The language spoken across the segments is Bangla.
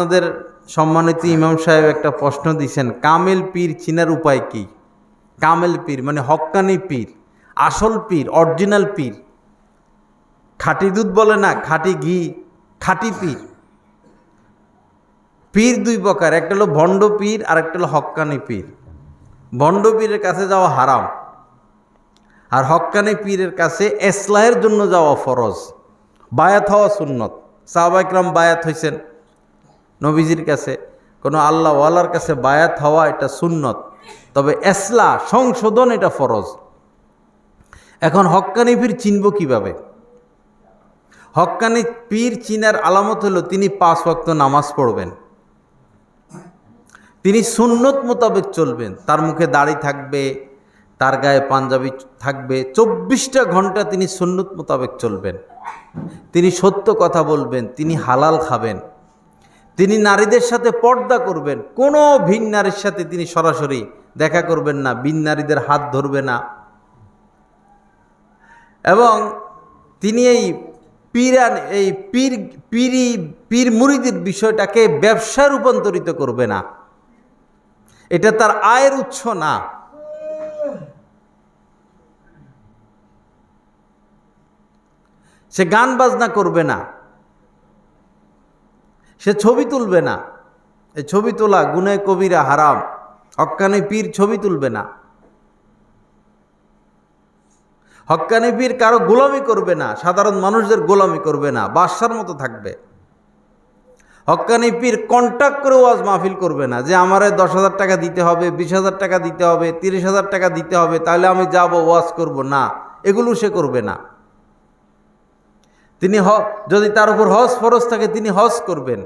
আপনাদের সম্মানিত ইমাম সাহেব একটা প্রশ্ন দিয়েছেন কামেল পীর চিনার উপায় কি? কামেল পীর মানে হক্কানি পীর, আসল পীর, অরিজিনাল পীর। খাঁটি দুধ বলে না, খাঁটি ঘি, খাঁটি পীর। পীর দুই প্রকার, একটা হলো ভণ্ড পীর আর একটা হলো হক্কানি পীর। ভণ্ড পীরের কাছে যাওয়া হারাম, আর হক্কানি পীরের কাছে এসলাহের জন্য যাওয়া ফরজ। বায়াত হওয়া সুন্নত। সাহবাইকরাম বায়াত হয়েছেন নবীজির কাছে, কোনো আল্লাহ ওয়ালার কাছে বায়াত হওয়া এটা সুন্নত। তবে এসলা, সংশোধন এটা ফরজ। এখন হক্কানি পীর চিনব কীভাবে? হক্কানি পীর চিনার আলামত হলো তিনি পাঁচ ওয়াক্ত নামাজ পড়বেন। তিনি সুন্নত মোতাবেক চলবেন। তার মুখে দাড়ি থাকবে, তার গায়ে পাঞ্জাবি থাকবে, চব্বিশটা ঘণ্টা তিনি সুন্নত মোতাবেক চলবেন। তিনি সত্য কথা বলবেন, তিনি হালাল খাবেন। তিনি নারীদের সাথে পর্দা করবেন। কোনো ভিন নারীর সাথে তিনি সরাসরি দেখা করবেন না, ভিন নারীদের হাত ধরবে না। এবং তিনি এই পীরান, এই পীর, পীরি, পীর মুরিদের বিষয়টাকে ব্যবসায় রূপান্তরিত করবে না। এটা তার আয়ের উৎস না। সে গান বাজনা করবে না। সে ছবি তুলবে না। এই ছবি তোলা গুনে কবিরা হারাম। হক্কানি পীর ছবি তুলবে না। হক্কানি পীর কারও গোলামি করবে না। সাধারণ মানুষদের গোলামি করবে না। বাদশার মতো থাকবে। হক্কানি পীর কন্ট্যাক্ট করে ওয়াজ মাহফিল করবে না যে, আমার দশ হাজার টাকা দিতে হবে, বিশ হাজার টাকা দিতে হবে, তিরিশ হাজার টাকা দিতে হবে, তাহলে আমি যাব, ওয়াজ করব। না, এগুলো সে করবে না। তিনি হ যদি তার উপর হজ ফরজ থাকে, তিনি হজ করবেন।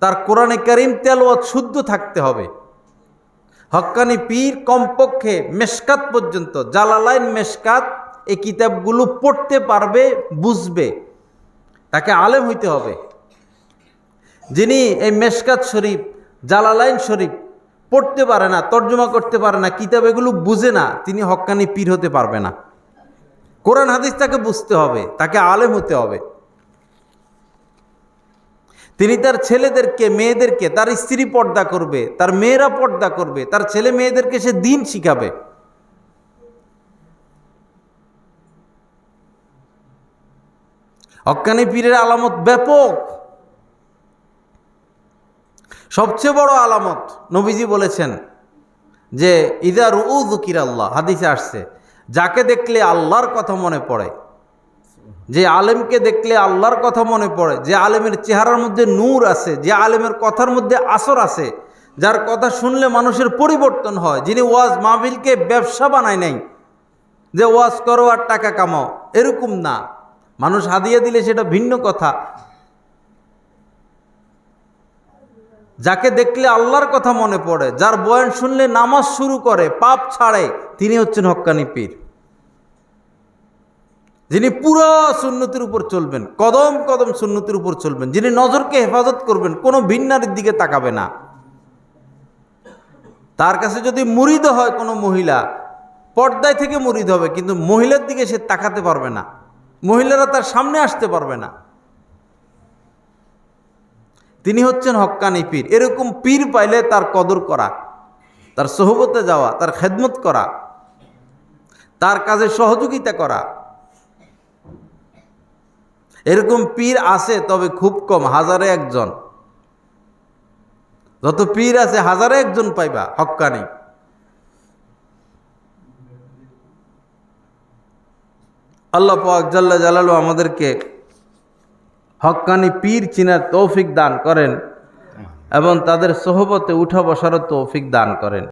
তার কোরআনে করিম তেলওয়াত শুদ্ধ থাকতে হবে। হক্কানি পীর কমপক্ষে মেশকাত পর্যন্ত, জালালাইন মেশকাত এই কিতাবগুলো পড়তে পারবে, বুঝবে। তাকে আলেম হইতে হবে। যিনি এই মেশকাত শরীফ, জালালাইন শরীফ পড়তে পারে না, তর্জমা করতে পারে না, কিতাব এগুলো বুঝে না, তিনি হক্কানি পীর হতে পারবে না। কোরআন হাদিস তাকে বুঝতে হবে, তাকে আলেম হতে হবে। তিনি তার ছেলেদেরকে, মেয়েদেরকে, তার স্ত্রী পর্দা করবে, তার মেয়েরা পর্দা করবে, তার ছেলে মেয়েদেরকে সে দিন শিখাবে। হক্কানি পীরের আলামত ব্যাপক। সবচেয়ে বড় আলামত নবীজি বলেছেন যে ইদার উ দুকির আল্লাহ হাদিসে আসছে, যাকে দেখলে আল্লাহর কথা মনে পড়ে যে আলেমকে দেখলে আল্লাহর কথা মনে পড়ে, যে আলেমের চেহারার মধ্যে নূর আছে, যে আলেমের কথার মধ্যে আসর আছে, যার কথা শুনলে মানুষের পরিবর্তন হয়। যিনি ওয়াজ মাহবিলকে ব্যবসা বানায় নাই, যে ওয়াজ করো আর টাকা কামাও, এরকম না। মানুষ হাদিয়ে দিলে সেটা ভিন্ন কথা। যাকে দেখলে আল্লাহর কথা মনে পড়ে, যার বয়ান শুনলে নামাজ শুরু করে, পাপ ছাড়ে, তিনি হচ্ছেন হক্কানি পীর। যিনি পুরো সুন্নতির উপর চলবেন, কদম কদম সুন্নতির উপর চলবেন, যিনি নজরকে হেফাজত করবেন, কোনো ভিন্নারের দিকে তাকাবে না। তার কাছে যদি মুরিদ হয় কোনো মহিলা, পর্দায় থেকে মুরিদ হবে, কিন্তু মহিলার দিকে সে তাকাতে পারবে না। মহিলারা তার সামনে আসতে পারবে না। তিনি হচ্ছেন হক্কানি পীর। এরকম পীর পাইলে তার কদর করা, তার সহবতে যাওয়া, তার খেদমত করা, তার কাজে সহযোগিতা করা এরকম পীর আছে, তবে খুব কম, হাজারে একজন। যত পীর আছে, হাজারে একজন পাইবা হক্কানি আল্লাহ পাক জাল্লা আমাদেরকে হক্কানি পীর চিনার তৌফিক দান করেন এবং তাদের সহবতে উঠা বসারও তৌফিক দান করেন।